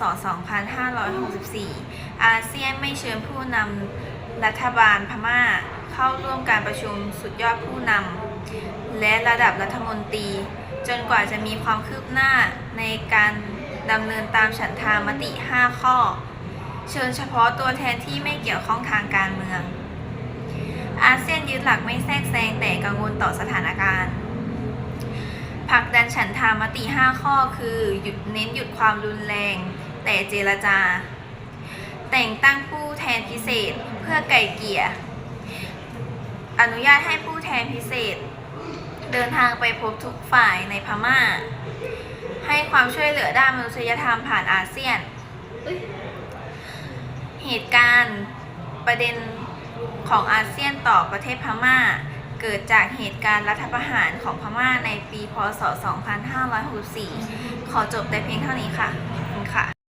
ศ 2564 อาเซียนไม่เชิญผู้นำรัฐบาลพม่าเข้าร่วมการประชุมสุดยอดผู้นำและระดับรัฐมนตรี จนกว่าจะมีความคืบหน้าในการดำเนินตามฉันทามติ 5 ข้อ เชิญเฉพาะตัวแทนที่ไม่เกี่ยวข้องทางการเมือง อาเซียนยึดหลักไม่แทรกแซงแต่กังวลต่อสถานการณ์ผลักดันฉันทามติ 5 ข้อคือ หยุดเน้นหยุดความรุนแรง แต่เจรจา แต่งตั้งผู้แทนพิเศษเพื่อไก่เกลี่ย อนุญาตให้ผู้แทนพิเศษ เดินทางไปพบทุกฝ่ายในพม่า ให้ความช่วยเหลือด้านมนุษยธรรมผ่านอาเซียน เหตุการณ์ประเด็นของอาเซียนต่อประเทศพม่า เกิดจากเหตุการณ์รัฐประหารของพม่าในปี พศ 2564 ขอจบแต่เพียงเท่านี้ค่ะ